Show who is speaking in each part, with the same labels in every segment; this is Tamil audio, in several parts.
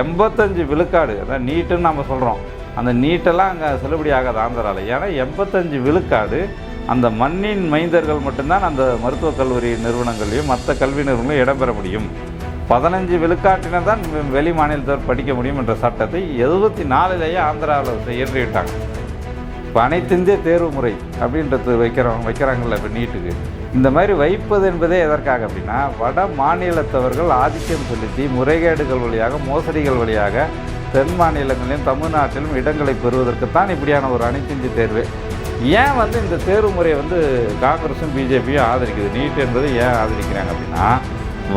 Speaker 1: எண்பத்தஞ்சு விழுக்காடு அதான் நீட்டுன்னு நம்ம சொல்கிறோம் அந்த நீட்டெல்லாம் அங்கே செல்லுபடி ஆகாது ஆந்திராவில் ஏன்னா எண்பத்தஞ்சு விழுக்காடு அந்த மண்ணின் மைந்தர்கள் மட்டும்தான் அந்த மருத்துவக் கல்லூரி நிறுவனங்கள்லையும் மற்ற கல்வி நிறுவனங்களும் இடம்பெற முடியும். பதினஞ்சு விழுக்காட்டினர் தான் வெளி மாநிலத்தவர் படிக்க முடியும் என்ற சட்டத்தை எழுபத்தி நாலுலேயே ஆந்திராவில் இயற்றிவிட்டாங்க. இப்போ அனைத்திந்திய தேர்வு முறை அப்படின்றது வைக்கிறோம் வைக்கிறாங்கல்ல இப்போ நீட்டுக்கு. இந்த மாதிரி வைப்பது என்பதே எதற்காக அப்படின்னா வட மாநிலத்தவர்கள் ஆதிக்கம் செலுத்தி முறைகேடுகள் வழியாக மோசடிகள் வழியாக தென் மாநிலங்களிலும் தமிழ்நாட்டிலும் இடங்களை பெறுவதற்குத்தான் இப்படியான ஒரு அனைத்திந்திய தேர்வு. ஏன் வந்து இந்த தேர்வு முறையை வந்து காங்கிரஸும் பிஜேபியும் ஆதரிக்குது? நீட் என்பது ஏன் ஆதரிக்கிறாங்க அப்படின்னா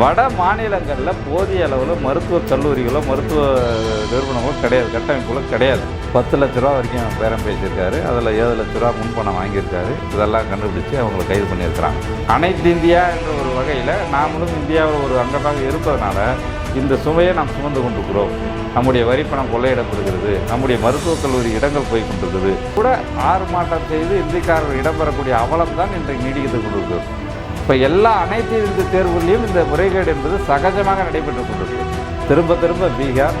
Speaker 1: வட மாநிலங்களில் போதிய அளவில் மருத்துவக் கல்லூரிகளோ மருத்துவ நிறுவனங்களோ கிடையாது. கட்டமைப்புகளோ கிடையாது. பத்து லட்ச ரூபா வரைக்கும் பேரம் பேசியிருக்காரு. அதில் ஏழு லட்ச ரூபா முன்பணம் வாங்கியிருக்காரு. இதெல்லாம் கண்டுபிடிச்சு அவங்களை கைது பண்ணியிருக்கிறாங்க. அனைத்து இந்தியா என்ற ஒரு வகையில் நாமளும் இந்தியாவில் ஒரு அங்கமாக இருப்பதனால இந்த சுமையை நாம் சுமந்து கொண்டிருக்கிறோம். நம்முடைய வரிப்பணம் கொள்ளையிடப்படுகிறது. நம்முடைய மருத்துவக் கல்லூரி இடங்கள் போய் கொண்டிருக்குது. கூட ஆறு மாட்டம் செய்து இந்திக்காரர்கள் இடம்பெறக்கூடிய அவலம் தான் இன்றைக்கு நீடித்து கொண்டிருக்கிறது. இப்போ எல்லா அனைத்து இந்த தேர்வுகளிலும் இந்த முறைகேடு என்பது சகஜமாக நடைபெற்று கொண்டிருக்கு. திரும்ப திரும்ப பீகார்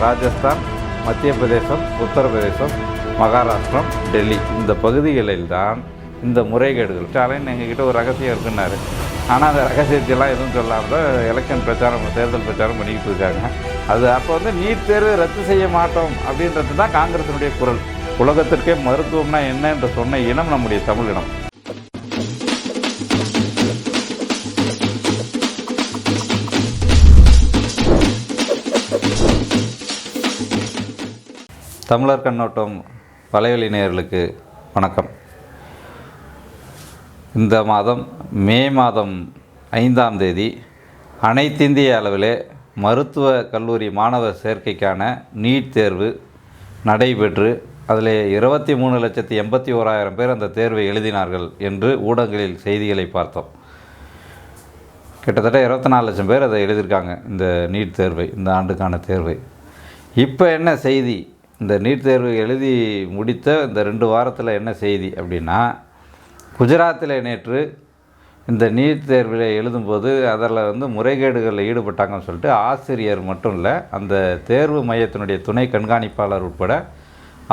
Speaker 1: ராஜஸ்தான் மத்திய பிரதேசம் உத்தரப்பிரதேசம் மகாராஷ்டிரம் டெல்லி இந்த பகுதிகளில் தான் இந்த முறைகேடுகள். ஸ்டாலின் எங்ககிட்ட ஒரு ரகசியம் இருக்குன்னாரு. ஆனால் அந்த ரகசியத்தெல்லாம் எதுவும் சொல்லாமல் எலெக்ஷன் பிரச்சாரம் தேர்தல் பிரச்சாரம் பண்ணிக்கிட்டு இருக்காங்க. அது அப்போ வந்து நீட் தேர்வு ரத்து செய்ய மாட்டோம் அப்படின்றது தான் காங்கிரசினுடைய குரல். உலகத்திற்கே மருத்துவம்னா என்ன என்று சொன்ன இனம் நம்முடைய தமிழ் இனம். தமிழர் கண்ணோட்டம் வலைவெளி நேயர்களுக்கு வணக்கம். இந்த மாதம் மே மாதம் ஐந்தாம் தேதி அனைத்திந்திய அளவிலே மருத்துவ கல்லூரி மாணவர் சேர்க்கைக்கான நீட் தேர்வு நடைபெற்று அதில் இருபத்தி மூணு லட்சத்தி எண்பத்தி ஓராயிரம் பேர் அந்த தேர்வை எழுதினார்கள் என்று ஊடகங்களில் செய்திகளை பார்த்தோம். கிட்டத்தட்ட இருபத்தி நாலு லட்சம் பேர் அதை எழுதியிருக்காங்க இந்த நீட் தேர்வை இந்த ஆண்டுக்கான தேர்வை. இப்போ என்ன செய்தி? இந்த நீட் தேர்வு எழுதி முடித்த இந்த ரெண்டு வாரத்தில் என்ன செய்தி அப்படின்னா குஜராத்தில் நேற்று இந்த நீட் தேர்வில் எழுதும்போது அதில் வந்து முறைகேடுகளில் ஈடுபட்டாங்கன்னு சொல்லிட்டு ஆசிரியர் மட்டும் இல்லை அந்த தேர்வு மையத்தினுடைய துணை கண்காணிப்பாளர் உட்பட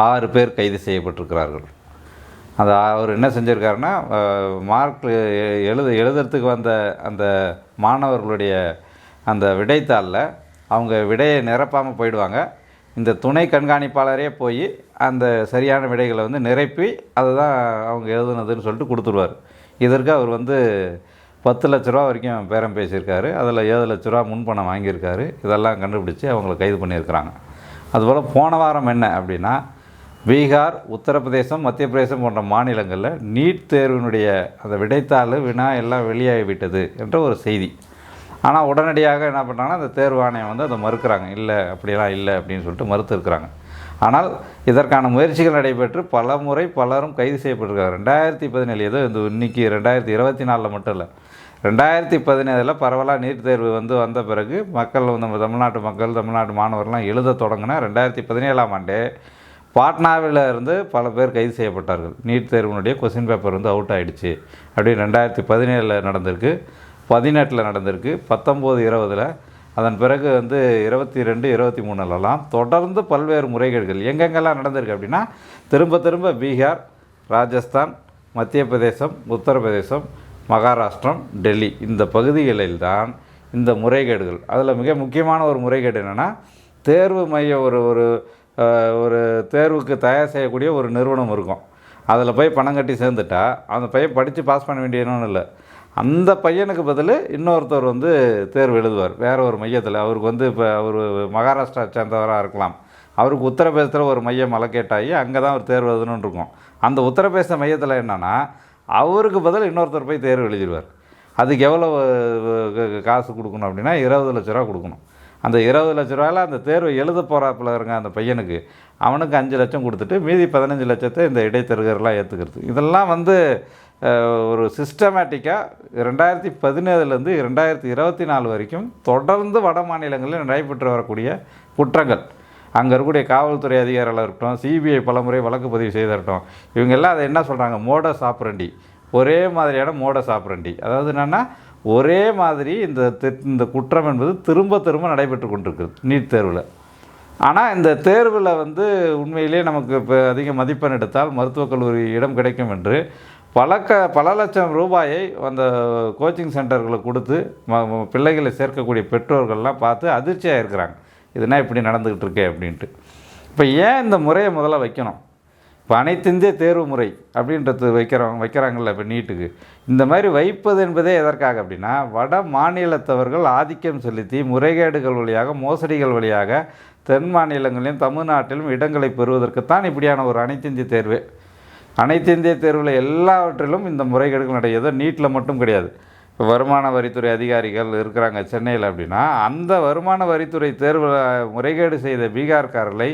Speaker 1: ஆறு பேர் கைது செய்யப்பட்டிருக்கிறார்கள். அந்த அவர் என்ன செஞ்சுருக்காருன்னா மார்க் எழுத எழுதுறதுக்கு வந்த அந்த மாணவர்களுடைய அந்த விடைத்தாளில் அவங்க விடையை நிரப்பாமல் போயிடுவாங்க. இந்த துணை கண்காணிப்பாளரே போய் அந்த சரியான விடைகளை வந்து நிரப்பி அதை தான் அவங்க எழுதுனதுன்னு சொல்லிட்டு கொடுத்துருவார். இதற்கு அவர் வந்து பத்து லட்ச ரூபா வரைக்கும் பேரம் பேசியிருக்காரு. அதில் ஏழு லட்ச ரூபா முன்பணம் வாங்கியிருக்காரு. இதெல்லாம் கண்டுபிடிச்சி அவங்கள கைது பண்ணியிருக்கிறாங்க. அதுபோல் போன வாரம் என்ன அப்படின்னா பீகார் உத்தரப்பிரதேசம் மத்திய பிரதேசம் போன்ற மாநிலங்களில் நீட் தேர்வினுடைய அந்த விடைத்தாள் வினா எல்லாம் வெளியாகிவிட்டது என்ற ஒரு செய்தி. ஆனால் உடனடியாக என்ன பண்ணுறாங்கன்னா அந்த தேர்வு ஆணையம் வந்து அதை மறுக்கிறாங்க. இல்லை அப்படிலாம் இல்லை அப்படின்னு சொல்லிட்டு மறுத்துருக்குறாங்க. ஆனால் இதற்கான முயற்சிகள் நடைபெற்று பல முறை பலரும் கைது செய்யப்பட்டிருக்காங்க. ரெண்டாயிரத்தி பதினேழு ஏதோ இந்த இன்னைக்கு ரெண்டாயிரத்தி இருபத்தி நாலில் மட்டும் இல்லை ரெண்டாயிரத்தி பதினேழில் பரவலாக நீட் தேர்வு வந்து வந்த பிறகு மக்கள் வந்து நம்ம தமிழ்நாட்டு மக்கள் தமிழ்நாட்டு மாணவர்லாம் எழுத தொடங்கினா ரெண்டாயிரத்தி பதினேழாம் ஆண்டே பாட்னாவில் இருந்து பல பேர் கைது செய்யப்பட்டார்கள். நீட் தேர்வினுடைய கொஸ்டின் பேப்பர் வந்து அவுட் ஆகிடுச்சு அப்படின்னு ரெண்டாயிரத்தி பதினேழில் நடந்திருக்கு. பதினெட்டில் நடந்திருக்கு. பத்தொம்போது இருபதில். அதன் பிறகு வந்து இருபத்தி ரெண்டு இருபத்தி மூணுலலாம் தொடர்ந்து பல்வேறு முறைகேடுகள் எங்கெங்கெல்லாம் நடந்திருக்கு அப்படின்னா திரும்ப திரும்ப பீகார் ராஜஸ்தான் மத்திய பிரதேசம் உத்தரப்பிரதேசம் மகாராஷ்டிரம் டெல்லி இந்த பகுதிகளில் தான் இந்த முறைகேடுகள். அதில் மிக முக்கியமான ஒரு முறைகேடு என்னென்னா தேர்வு மைய ஒரு ஒரு ஒரு தேர்வுக்கு தயார் செய்யக்கூடிய ஒரு நிறுவனம் இருக்கும். அதில் போய் பணம் கட்டி சேர்ந்துட்டா அந்த பையன் படித்து பாஸ் பண்ண வேண்டியதுன்னு இல்லை. அந்த பையனுக்கு பதில் இன்னொருத்தர் வந்து தேர்வு எழுதுவார். வேறு ஒரு மையத்தில். அவருக்கு வந்து இப்போ அவர் மகாராஷ்டிரா சேர்ந்தவராக இருக்கலாம். அவருக்கு உத்தரப்பிரதேசத்தில் ஒரு மையம் அலோகேட் அங்கே தான் ஒரு தேர்வு எழுதணும்னு இருக்கும். அந்த உத்தரப்பிரதேச மையத்தில் என்னென்னா அவருக்கு பதில் இன்னொருத்தர் போய் தேர்வு எழுதிடுவார். அதுக்கு எவ்வளோ காசு கொடுக்கணும் அப்படின்னா இருபது லட்ச ரூபா கொடுக்கணும். அந்த இருபது லட்ச ரூபாயில் அந்த தேர்வை எழுத போகிறாப்புல இருங்க அந்த பையனுக்கு அவனுக்கு அஞ்சு லட்சம் கொடுத்துட்டு மீதி பதினஞ்சு லட்சத்தை இந்த இடைத்தரகர்லாம் ஏற்றுக்கிறது இதெல்லாம் வந்து ஒரு சிஸ்டமேட்டிக்காக ரெண்டாயிரத்தி பதினேழுலேருந்து ரெண்டாயிரத்தி இருபத்தி நாலு வரைக்கும் தொடர்ந்து வட மாநிலங்களில் நடைபெற்று வரக்கூடிய குற்றங்கள். அங்கே இருக்கக்கூடிய காவல்துறை அதிகாரிகளாக இருக்கட்டும் சிபிஐ பலமுறை வழக்கு பதிவு செய்திருக்கட்டும் இவங்கெல்லாம் அதை என்ன சொல்கிறாங்க மோட சாப்பிரண்டி ஒரே மாதிரியான மோட சாப்பிரண்டி அதாவது என்னென்னா ஒரே மாதிரி இந்த இந்த குற்றம் என்பது திரும்ப திரும்ப நடைபெற்று கொண்டிருக்குது நீட் தேர்வில். ஆனால் இந்த தேர்வில் வந்து உண்மையிலே நமக்கு இப்போ அதிக மதிப்பெண் எடுத்தால் மருத்துவக் கல்லூரி இடம் கிடைக்கும் என்று பல க பல லட்சம் ரூபாயை அந்த கோச்சிங் சென்டர்களுக்கு கொடுத்து ம- பிள்ளைகளை சேர்க்கக்கூடிய பெற்றோர்கள்லாம் பார்த்து அதிர்ச்சியாக இருக்கிறாங்க. இதுனா இப்படி நடந்துக்கிட்டு இருக்கே அப்படின்ட்டு. இப்போ ஏன் இந்த முறையை முதல்ல வைக்கணும்? இப்போ அனைத்திந்திய தேர்வு முறை அப்படின்றது வைக்கிறோம் வைக்கிறாங்கள்ல இப்போ நீட்டுக்கு. இந்த மாதிரி வைப்பது என்பதே எதற்காக அப்படின்னா வட மாநிலத்தவர்கள் ஆதிக்கம் செலுத்தி முறைகேடுகள் வழியாக மோசடிகள் வழியாக தென் மாநிலங்களிலும் தமிழ்நாட்டிலும் இடங்களை பெறுவதற்குத்தான் இப்படியான ஒரு அனைத்திந்திய தேர்வு அனைத்து இந்திய தேர்வில் எல்லாவற்றிலும் இந்த முறைகேடுகள் நடக்கும் ஏதோ நீட்டில் மட்டும் கிடையாது. இப்போ வருமான வரித்துறை அதிகாரிகள் இருக்கிறாங்க சென்னையில் அப்படின்னா அந்த வருமான வரித்துறை தேர்வில் முறைகேடு செய்த பீகார்காரர்களை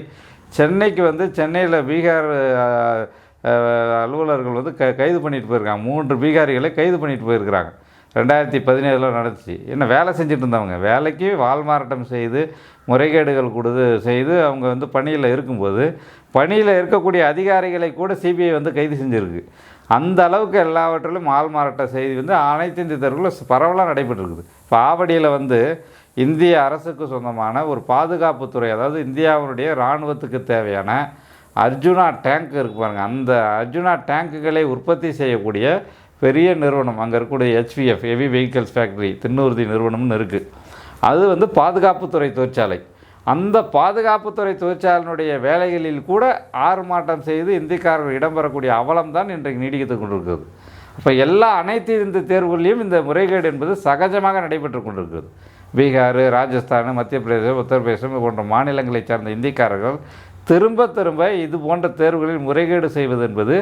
Speaker 1: சென்னைக்கு வந்து சென்னையில் பீகார் அலுவலர்கள் வந்து க கைது பண்ணிட்டு போயிருக்காங்க. மூன்று பீகாரிகளை கைது பண்ணிட்டு போயிருக்கிறாங்க. ரெண்டாயிரத்தி பதினேழில் நடந்துச்சு. என்ன வேலை செஞ்சுட்டு இருந்தவங்க வேலைக்கு வால்மாறாட்டம் செய்து முறைகேடுகள் கொடுத்து செய்து அவங்க வந்து பணியில் இருக்கும்போது பணியில் இருக்கக்கூடிய அதிகாரிகளை கூட சிபிஐ வந்து கைது செஞ்சுருக்கு. அந்த அளவுக்கு எல்லாவற்றிலும் ஆள்மாறாட்ட செய்தி வந்து அனைத்து இந்திய தேர்வுகளில் பரவலாக நடைபெற்றிருக்குது. இப்போ ஆவடியில் வந்து இந்திய அரசுக்கு சொந்தமான ஒரு பாதுகாப்புத்துறை அதாவது இந்தியாவுடைய இராணுவத்துக்கு தேவையான அர்ஜுனா டேங்க் இருக்கு பாருங்கள் அந்த அர்ஜுனா டேங்குகளை உற்பத்தி செய்யக்கூடிய பெரிய நிறுவனம். அங்கே இருக்கக்கூடிய ஹெச்விஎஃப் ஹெவி வெஹிக்கல்ஸ் ஃபேக்ட்ரி தின்னூர்தி நிறுவனம்னு இருக்குது அது வந்து பாதுகாப்புத்துறை தொழிற்சாலை. அந்த பாதுகாப்புத்துறை தொழிற்சாலையினுடைய வேலைகளில் கூட ஆறு மாற்றம் செய்து இந்திக்காரர்கள் இடம்பெறக்கூடிய அவலம் தான் இன்றைக்கு நீடித்து கொண்டிருக்கிறது. அப்போ எல்லா அனைத்து இந்த தேர்வுகளிலும் இந்த முறைகேடு என்பது சகஜமாக நடைபெற்று கொண்டிருக்கிறது. பீகார் ராஜஸ்தான் மத்திய பிரதேசம் உத்தரப்பிரதேசம் போன்ற மாநிலங்களைச் சார்ந்த இந்திக்காரர்கள் திரும்ப திரும்ப இது போன்ற தேர்வுகளில் முறைகேடு செய்வது என்பது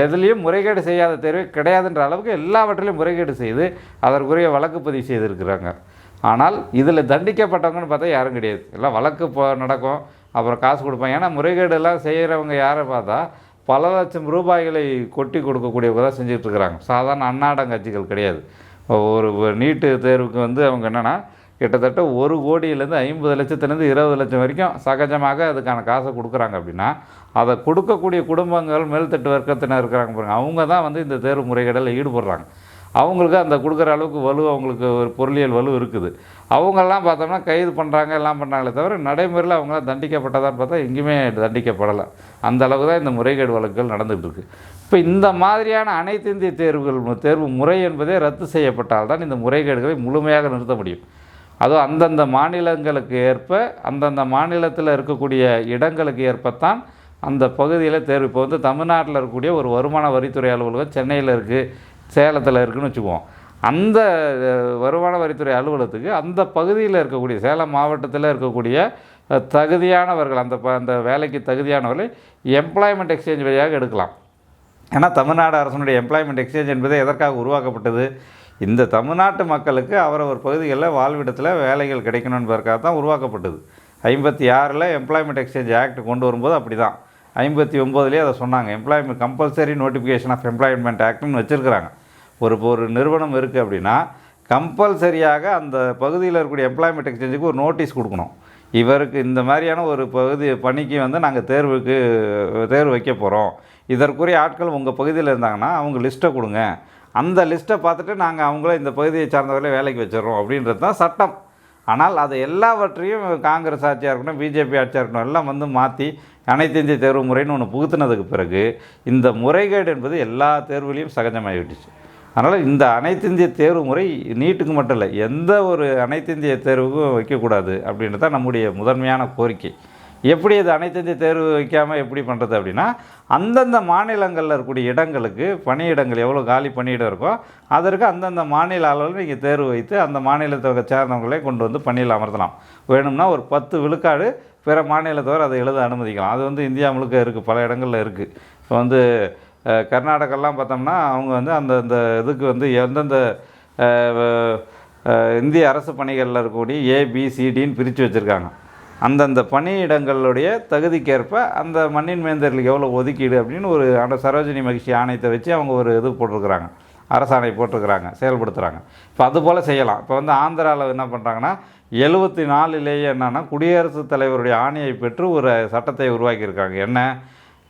Speaker 1: எதுலேயும் முறைகேடு செய்யாத தேர்வு கிடையாதுன்ற அளவுக்கு எல்லாவற்றிலையும் முறைகேடு செய்து அதற்குரிய வழக்கு பதிவு செய்திருக்கிறாங்க. ஆனால் இதில் தண்டிக்கப்பட்டவங்கன்னு பார்த்தா யாரும் கிடையாது. எல்லாம் வழக்கு இப்போ நடக்கும். அப்புறம் காசு கொடுப்பாங்க. ஏன்னா முறைகேடெல்லாம் செய்கிறவங்க யாரை பார்த்தா பல லட்சம் ரூபாய்களை கொட்டி கொடுக்கக்கூடியவங்க தான் செஞ்சுட்டு இருக்கிறாங்க. சாதாரண அன்னாடங்கட்சிகள் கிடையாது. ஒரு நீட்டு தேர்வுக்கு வந்து அவங்க என்னென்னா கிட்டத்தட்ட ஒரு கோடியிலேருந்து ஐம்பது லட்சத்துலேருந்து இருபது லட்சம் வரைக்கும் சகஜமாக அதுக்கான காசை கொடுக்குறாங்க அப்படின்னா அதை கொடுக்கக்கூடிய குடும்பங்கள் மேல்தட்டு வர்க்கத்தினர் இருக்கிறாங்க பாருங்கள் அவங்க தான் வந்து இந்த தேர்வு முறைகேடில் ஈடுபடுறாங்க. அவங்களுக்கு அந்த கொடுக்குற அளவுக்கு வலு அவங்களுக்கு ஒரு பொருளியல் வலு இருக்குது. அவங்கெல்லாம் பார்த்தோம்னா கைது பண்ணுறாங்க எல்லாம் பண்ணுறாங்களே தவிர நடைமுறையில் அவங்களாம் தண்டிக்கப்பட்டதான்னு பார்த்தா எங்கேயுமே தண்டிக்கப்படலை. அந்த அளவுக்கு தான் இந்த முறைகேடு வழக்குகள் நடந்துகிட்டு இருக்குது இப்போ இந்த மாதிரியான அனைத்து இந்திய தேர்வுகள் தேர்வு முறை என்பதே ரத்து செய்யப்பட்டால் தான் இந்த முறைகேடுகளை முழுமையாக நிறுத்த முடியும். அதுவும் அந்தந்த மாநிலங்களுக்கு ஏற்ப அந்தந்த மாநிலத்தில் இருக்கக்கூடிய இடங்களுக்கு ஏற்பத்தான் அந்த பகுதியில் தேர்வு. இப்போ வந்து தமிழ்நாட்டில் இருக்கக்கூடிய ஒரு வருமான வரித்துறை அலுவலகம் சென்னையில் இருக்குது சேலத்தில் இருக்குன்னு வச்சுக்குவோம். அந்த வருமான வரித்துறை அலுவலகத்துக்கு அந்த பகுதியில் இருக்கக்கூடிய சேலம் மாவட்டத்தில் இருக்கக்கூடிய தகுதியானவர்கள் அந்த ப- அந்த வேலைக்கு தகுதியானவர்களை எம்ப்ளாய்மெண்ட் எக்ஸ்சேஞ்ச் வழியாக எடுக்கலாம். ஏன்னா தமிழ்நாடு அரசனுடைய எம்ப்ளாய்மெண்ட் எக்ஸ்சேஞ்ச் என்பது எதற்காக உருவாக்கப்பட்டது? இந்த தமிழ்நாட்டு மக்களுக்கு அவரவர் பகுதிகளில் வாழ்விடத்தில் வேலைகள் கிடைக்கணுன்றதுக்காக தான் உருவாக்கப்பட்டது. ஐம்பத்தி ஆறில் எம்ப்ளாய்மெண்ட் எக்ஸ்சேஞ்ச் ஆக்ட் கொண்டு வரும்போது அப்படி தான் ஐம்பத்தி ஒம்போதுலேயே அதை சொன்னாங்க. Employment compulsory notification of employment ஆக்ட்னு வச்சுருக்கிறாங்க. ஒரு ஒரு நிறுவனம் இருக்குது அப்படின்னா கம்பல்சரியாக அந்த பகுதியில் இருக்கக்கூடிய எம்ப்ளாய்மெண்ட் எக்ஸ்சேஞ்சுக்கு ஒரு நோட்டீஸ் கொடுக்கணும். இவருக்கு இந்த மாதிரியான ஒரு பகுதி பணிக்கு வந்து நாங்கள் தேர்வுக்கு தேர்வு வைக்க போகிறோம் இதற்குரிய ஆட்கள் உங்கள் பகுதியில் இருந்தாங்கன்னா அவங்க லிஸ்ட்டை கொடுங்க. அந்த லிஸ்ட்டை பார்த்துட்டு நாங்கள் அவங்கள இந்த பகுதியை சார்ந்தவர்களே வேலைக்கு வச்சிடறோம் அப்படின்றது தான் சட்டம். ஆனால் அது எல்லாவற்றையும் காங்கிரஸ் ஆட்சியாக இருக்கட்டும் பிஜேபி ஆட்சியாக இருக்கட்டும் எல்லாம் வந்து மாற்றி அனைத்து இந்திய தேர்வு முறைன்னு ஒன்று புகுத்துனதுக்கு பிறகு இந்த முறைகேடு என்பது எல்லா தேர்வுலேயும் சகஜமாகிவிட்டுச்சு. அதனால் இந்த அனைத்து இந்திய தேர்வு முறை நீட்டுக்கு மட்டும் இல்லை எந்த ஒரு அனைத்து இந்திய தேர்வுக்கும் வைக்கக்கூடாது அப்படின்றது தான் நம்முடைய முதன்மையான கோரிக்கை. எப்படி இது அனைத்து தேர்வு வைக்காமல் எப்படி பண்ணுறது அப்படின்னா அந்தந்த மாநிலங்களில் இருக்கக்கூடிய இடங்களுக்கு பணியிடங்கள் எவ்வளோ காலி பணியிடம் இருக்கோ அதற்கு அந்தந்த மாநில அளவில் நீங்கள் தேர்வு வைத்து அந்த மாநிலத்தை சேர்ந்தவங்களே கொண்டு வந்து பணியில் அமர்த்தலாம். வேணும்னா ஒரு பத்து விழுக்காடு பிற மாநிலத்தவர் அதை எழுத அனுமதிக்கலாம். அது வந்து இந்தியா முழுக்க இருக்குது பல இடங்களில் இருக்குது இப்போ வந்து கர்நாடகெல்லாம் கர்நாடகாலாம் பார்த்தோம்னா அவங்க வந்து அந்தந்த இதுக்கு வந்து எந்தெந்த இந்திய அரசு பணிகளில் இருக்கக்கூடிய ஏபிசிடின்னு பிரித்து வச்சுருக்காங்க. அந்தந்த பணியிடங்களுடைய தகுதிக்கேற்ப அந்த மண்ணின் மேந்தர்களுக்கு எவ்வளோ ஒதுக்கீடு அப்படின்னு ஒரு அந்த சரோஜினி மகிழ்ச்சி ஆணையத்தை வச்சு அவங்க ஒரு இது போட்டிருக்கிறாங்க. அரசாணை போட்டிருக்கிறாங்க செயல்படுத்துகிறாங்க இப்போ அது போல் செய்யலாம். இப்போ வந்து ஆந்திராவில் என்ன பண்ணுறாங்கன்னா எழுபத்தி நாலுலேயே என்னென்னா குடியரசுத் தலைவருடைய ஆணையை பெற்று ஒரு சட்டத்தை உருவாக்கியிருக்காங்க. என்ன?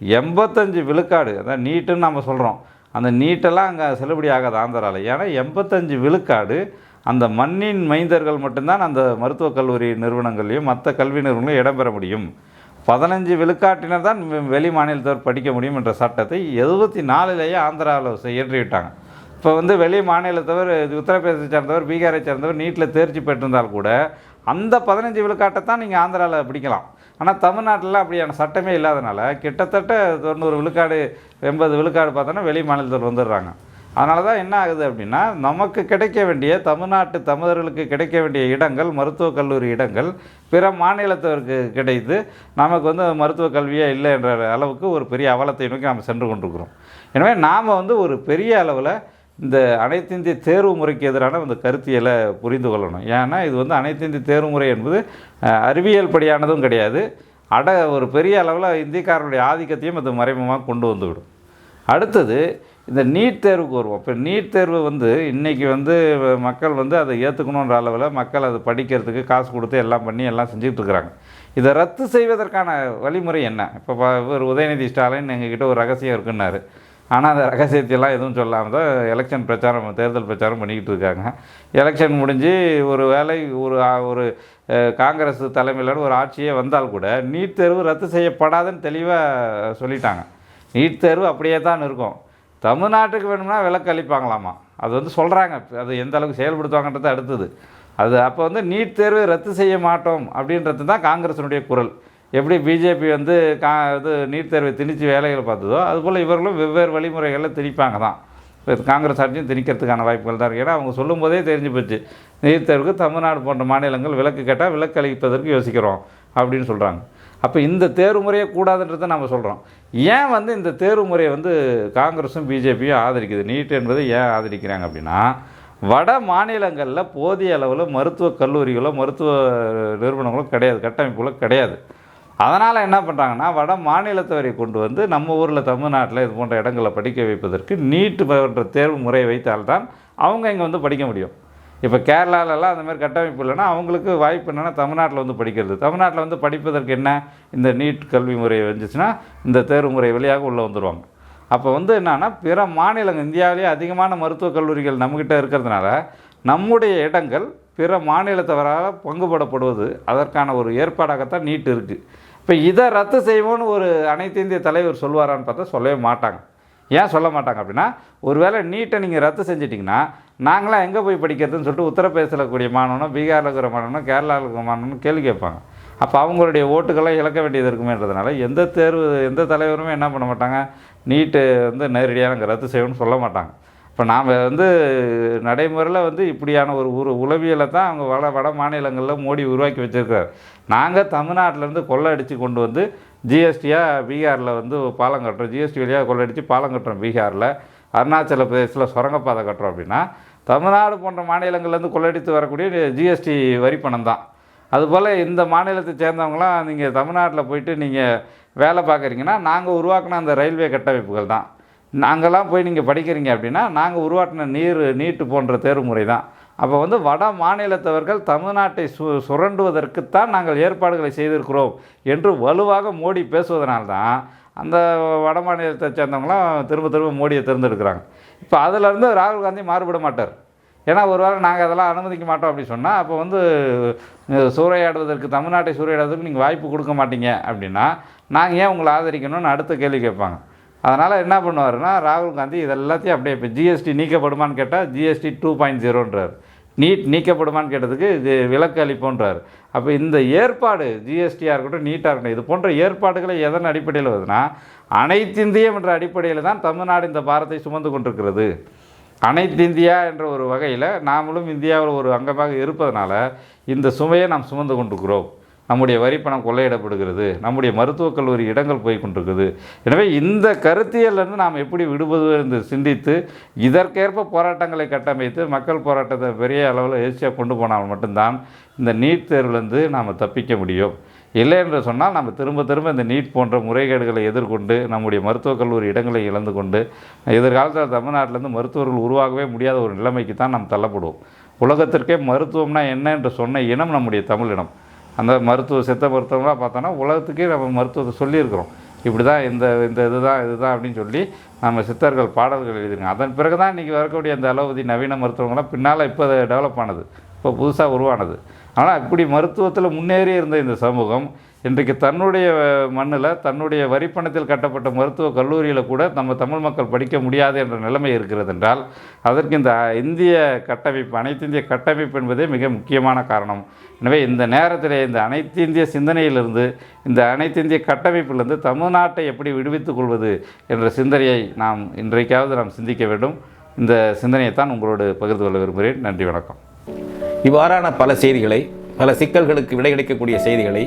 Speaker 1: எண்பத்தஞ்சு விழுக்காடு. அதான் நீட்டுன்னு நம்ம சொல்கிறோம் அந்த நீட்டெல்லாம் அங்கே செல்லுபடி ஆகாது ஆந்திராவில் ஏன்னா எண்பத்தஞ்சு விழுக்காடு அந்த மண்ணின் மைந்தர்கள் மட்டும்தான் அந்த மருத்துவக் கல்லூரி நிறுவனங்கள்லையும் மற்ற கல்வி நிறுவனங்களையும் இடம்பெற முடியும். பதினஞ்சு விழுக்காட்டினர் தான் வெளி மாநிலத்தவர் படிக்க முடியும் என்ற சட்டத்தை எழுபத்தி நாலுலேயே ஆந்திராவில் இயற்றிவிட்டாங்க. இப்போ வந்து வெளி மாநிலத்தவர் உத்தரப்பிரதேசத்தை சேர்ந்தவர் பீகாரை சேர்ந்தவர் நீட்டில் தேர்ச்சி பெற்றிருந்தால் கூட அந்த பதினஞ்சு விழுக்காட்டை தான் நீங்கள் ஆந்திராவில் பிடிக்கலாம். ஆனால் தமிழ்நாட்டில் அப்படியான சட்டமே இல்லாதனால கிட்டத்தட்ட தொண்ணூறு விழுக்காடு எண்பது விழுக்காடு பார்த்தோன்னா வெளி மாநிலத்தில் வந்துடுறாங்க. அதனால தான் என்ன ஆகுது அப்படின்னா நமக்கு கிடைக்க வேண்டிய தமிழ்நாட்டு தமிழர்களுக்கு கிடைக்க வேண்டிய இடங்கள் மருத்துவக் கல்லூரி இடங்கள் பிற மாநிலத்தவருக்கு கிடைத்து நமக்கு வந்து மருத்துவக் கல்வியே இல்லை என்ற அளவுக்கு ஒரு பெரிய அவலத்தை நோக்கி நாம் சென்று கொண்டிருக்கிறோம். எனவே நாம் வந்து ஒரு பெரிய அளவில் இந்த அனைத்து இந்திய தேர்வு முறைக்கு எதிரான இந்த கருத்தியலை புரிந்து கொள்ளணும். ஏன்னா இது வந்து அனைத்து இந்திய தேர்வு முறை என்பது அறிவியல் படியானதும் கிடையாது. அட ஒரு பெரிய அளவில் இந்தியக்காரனுடைய ஆதிக்கத்தையும் அது மறைமுகமாக கொண்டு வந்துவிடும். அடுத்தது இந்த நீட் தேர்வுக்கு வருவோம். இப்போ நீட் தேர்வு வந்து இன்றைக்கி வந்து மக்கள் வந்து அதை ஏற்றுக்கணுன்ற அளவில் மக்கள் அதை படிக்கிறதுக்கு காசு கொடுத்து எல்லாம் பண்ணி எல்லாம் செஞ்சுக்கிட்டு இருக்கிறாங்க. இதை ரத்து செய்வதற்கான வழிமுறை என்ன? இப்போ ஒரு உதயநிதி ஸ்டாலின் எங்ககிட்ட ஒரு ரகசியம் இருக்குன்னாரு. ஆனால் அந்த ரகசியத்தையெல்லாம் எதுவும் சொல்லாமல் தான் எலெக்ஷன் பிரச்சாரம் தேர்தல் பிரச்சாரம் பண்ணிக்கிட்டு இருக்காங்க. எலெக்ஷன் முடிஞ்சு ஒரு வேளை ஒரு ஒரு காங்கிரஸ் தலைமையிலான ஒரு ஆட்சியே வந்தால் கூட நீட் தேர்வு ரத்து செய்யப்படாதுன்னு தெளிவாக சொல்லிட்டாங்க. நீட் தேர்வு அப்படியே தான் இருக்கும். தமிழ்நாட்டுக்கு வேணும்னா விலக்கு அளிப்பாங்களாமா அது வந்து சொல்கிறாங்க அது எந்த அளவுக்கு செயல்படுத்துவாங்கன்றது அடுத்தது. அது அப்போ வந்து நீட் தேர்வை ரத்து செய்ய மாட்டோம் அப்படின்றது தான் காங்கிரஸினுடைய குரல். எப்படி பிஜேபி வந்து கா இது நீட் தேர்வை திணித்து வேலைகளை பார்த்ததோ அதுபோல் இவர்களும் வெவ்வேறு வழிமுறைகளில் திணிப்பாங்க தான். காங்கிரஸ் ஆட்சியும் திணிக்கிறதுக்கான வாய்ப்புகள் தான் இருக்குது ஏன்னா அவங்க சொல்லும் போதே தெரிஞ்சு போச்சு. நீட் தேர்வுக்கு தமிழ்நாடு போன்ற மாநிலங்கள் விலக்கு கேட்டால் விலக்கு அளிப்பதற்கு யோசிக்கிறோம் அப்படின்னு சொல்கிறாங்க அப்போ இந்த தேர்வு முறையே கூடாதுன்றதை நம்ம சொல்கிறோம் ஏன் வந்து இந்த தேர்வு முறையை வந்து காங்கிரஸும் பிஜேபியும் ஆதரிக்குது? நீட் என்பதை ஏன் ஆதரிக்கிறாங்க அப்படின்னா வட மாநிலங்களில் போதிய அளவில் மருத்துவ கல்லூரிகளோ மருத்துவ நிறுவனங்களோ கிடையாது கட்டமைப்புகளோ கிடையாது. அதனால் என்ன பண்ணுறாங்கன்னா வட மாநிலத்தவரை கொண்டு வந்து நம்ம ஊரில் தமிழ்நாட்டில் இது போன்ற இடங்களில் படிக்க வைப்பதற்கு நீட்டு போன்ற தேர்வு முறையை வைத்தால்தான் அவங்க இங்கே வந்து படிக்க முடியும். இப்போ கேரளாலலாம் அந்த மாதிரி கட்டமைப்பு இல்லைன்னா அவங்களுக்கு வாய்ப்பு என்னென்னா தமிழ்நாட்டில் வந்து படிக்கிறது. தமிழ்நாட்டில் வந்து படிப்பதற்கு என்ன இந்த நீட் கல்வி முறை வந்துச்சுன்னா இந்த தேர்வு முறை வழியாக உள்ளே வந்துடுவாங்க அப்போ வந்து என்னென்னா பிற மாநிலங்கள் இந்தியாவிலேயே அதிகமான மருத்துவக் கல்லூரிகள் நம்மக்கிட்ட இருக்கிறதுனால நம்முடைய இடங்கள் பிற மாநிலத்தவரால் பங்குபடப்படுவது அதற்கான ஒரு ஏற்பாடாகத்தான் நீட் இருக்குது இப்போ இதை ரத்து செய்வோன்னு ஒரு அனைத்து இந்திய தலைவர் சொல்வாரான்னு பார்த்தா சொல்லவே மாட்டாங்க. ஏன் சொல்ல மாட்டாங்க அப்படின்னா ஒருவேளை நீட்டை நீங்கள் ரத்து செஞ்சிட்டிங்கன்னா நாங்களாம் எங்கே போய் படிக்கிறதுன்னு சொல்லிட்டு உத்தரப்பிரதேசத்தில் கூடிய மாணவனும் பீகாரில் இருக்கிற மாணவனும் கேரளாவில் இருக்கிற மாணவனும் கேள்வி கேட்பாங்க. அப்போ அவங்களுடைய ஓட்டுகளை இழக்க வேண்டியது இருக்குமேன்றதுனால எந்த தேர்வு எந்த தலைவருமே என்ன பண்ண மாட்டாங்க நீட்டு வந்து நேரடியாக நாங்கள் ரத்து செய்யணும்னு சொல்ல மாட்டாங்க. இப்போ நாம் வந்து நடைமுறையில் வந்து இப்படியான ஒரு உரு உளவியலை தான் அவங்க வட வட மாநிலங்களில் மோடி உருவாக்கி வச்சுருக்கார். நாங்கள் தமிழ்நாட்டிலேருந்து கொள்ளை அடித்து கொண்டு வந்து ஜிஎஸ்டியாக பீகாரில் வந்து பாலம் கட்டுறோம். ஜிஎஸ்டி வழியாக கொள்ளடிச்சு பாலம் கட்டுறோம் பீகாரில். அருணாச்சல பிரதேசத்தில் சுரங்கப்பாதை கட்டுறோம் அப்படின்னா தமிழ்நாடு போன்ற மாநிலங்கள்லேருந்து கொள்ளடித்து வரக்கூடிய ஜிஎஸ்டி வரி பணம் தான். அதுபோல் இந்த மாநிலத்தை சேர்ந்தவங்களாம் நீங்கள் தமிழ்நாட்டில் போயிட்டு நீங்கள் வேலை பார்க்குறீங்கன்னா நாங்கள் உருவாக்கின அந்த ரயில்வே கட்டமைப்புகள் தான். நாங்கள்லாம் போய் நீங்கள் படிக்கிறீங்க அப்படின்னா நாங்கள் உருவாட்டின நீர் நீட்டு போன்ற தேர்வு முறை தான். அப்போ வந்து வட மாநிலத்தவர்கள் தமிழ்நாட்டை சு சுரண்டுவதற்குத்தான் நாங்கள் ஏற்பாடுகளை செய்திருக்கிறோம் என்று வலுவாக மோடி பேசுவதனால்தான் அந்த வட மாநிலத்தை சேர்ந்தவங்களாம் திரும்ப திரும்ப மோடியை தேர்ந்தெடுக்கிறாங்க. இப்போ அதிலேருந்து ராகுல் காந்தி மாறுபட மாட்டார். ஏன்னா ஒருவேளை நாங்கள் அதெல்லாம் அனுமதிக்க மாட்டோம் அப்படி சொன்னால் அப்போ வந்து சூறையாடுவதற்கு தமிழ்நாட்டை சூறையாடுவதற்கு நீங்கள் வாய்ப்பு கொடுக்க மாட்டீங்க அப்படின்னா நாங்கள் ஏன் உங்களை ஆதரிக்கணும்னு அடுத்த கேள்வி கேட்பாங்க. அதனால் என்ன பண்ணுவார்னா ராகுல் காந்தி இதெல்லாத்தையும் அப்படியே இப்போ ஜிஎஸ்டி நீக்கப்படுமான்னு கேட்டால் ஜிஎஸ்டி டூ பாயிண்ட் ஜீரோன்றார் oh நீட் நீக்கப்படுமான்னு கேட்டதுக்கு இது விலக்கு அளிப்போன்றார். அப்போ இந்த ஏற்பாடு ஜிஎஸ்டியாக இருக்கட்டும் நீட்டாக இருக்கட்டும் இது போன்ற ஏற்பாடுகளை எதன் அடிப்படையில் வருதுன்னா அனைத்திந்தியம் என்ற அடிப்படையில் தான் தமிழ்நாடு இந்த பாரத்தை சுமந்து கொண்டிருக்கிறது. அனைத்து இந்தியா என்ற ஒரு வகையில் நாமளும் இந்தியாவில் ஒரு அங்கமாக இருப்பதனால இந்த சுமையை நாம் சுமந்து கொண்டிருக்கிறோம். நம்முடைய வரிப்பணம் கொள்ளையிடப்படுகிறது. நம்முடைய மருத்துவக் கல்லூரி இடங்கள் போய் கொண்டிருக்குது. எனவே இந்த கருத்தியலிருந்து நாம் எப்படி விடுவது என்று சிந்தித்து இதற்கேற்ப போராட்டங்களை கட்டமைத்து மக்கள் போராட்டத்தை பெரிய அளவில் எழுச்சியாக கொண்டு போனால் மட்டும்தான் இந்த நீட் தேர்வுலேருந்து நாம் தப்பிக்க முடியும். இல்லை என்று சொன்னால் நம்ம திரும்ப திரும்ப இந்த நீட் போன்ற முறைகேடுகளை எதிர்கொண்டு நம்முடைய மருத்துவக் கல்லூரி இடங்களை இழந்து கொண்டு எதிர்காலத்தில் தமிழ்நாட்டிலேருந்து மருத்துவர்கள் உருவாகவே முடியாத ஒரு நிலைமைக்கு தான் நாம் தள்ளப்படுவோம். உலகத்திற்கே மருத்துவம்னா என்ன என்று சொன்ன இனம் நம்முடைய தமிழ் இனம். அந்த மருத்துவ சித்த மருத்துவங்களாக பார்த்தோன்னா உலகத்துக்கே நம்ம மருத்துவத்தை சொல்லியிருக்கிறோம். இப்படி தான் இந்த இந்த இதுதான் இதுதான் அப்படின்னு சொல்லி நம்ம சித்தர்கள் பாடல்கள் எழுதிருங்க அதன் பிறகு தான் இன்றைக்கி வரக்கூடிய அந்த அளவுதி நவீன மருத்துவங்கள்லாம் பின்னால் இப்போ டெவலப் ஆனது. இப்போ புதுசாக உருவானது. ஆனால் இப்படி மருத்துவத்தில் முன்னேறி இருந்த இந்த சமூகம் இன்றைக்கு தன்னுடைய மண்ணில் தன்னுடைய வரிப்பணத்தில் கட்டப்பட்ட மருத்துவ கல்லூரியில் கூட நம்ம தமிழ் மக்கள் படிக்க முடியாது என்ற நிலைமை இருக்கிறது என்றால் அதற்கு இந்த இந்திய கட்டமைப்பு அனைத்து இந்திய கட்டமைப்பு என்பதே மிக முக்கியமான காரணம். எனவே இந்த நேரத்தில் இந்த அனைத்து இந்திய சிந்தனையிலிருந்து இந்த அனைத்து இந்திய கட்டமைப்பிலிருந்து தமிழ்நாட்டை எப்படி விடுவித்துக் கொள்வது என்ற சிந்தனையை நாம் இன்றைக்காவது நாம் சிந்திக்க வேண்டும். இந்த சிந்தனையை தான் உங்களோடு பகிர்ந்து கொள்ள விரும்புகிறேன். நன்றி வணக்கம்.
Speaker 2: இவ்வாறான பல செய்திகளை பல சிக்கல்களுக்கு விடை கிடைக்கக்கூடிய செய்திகளை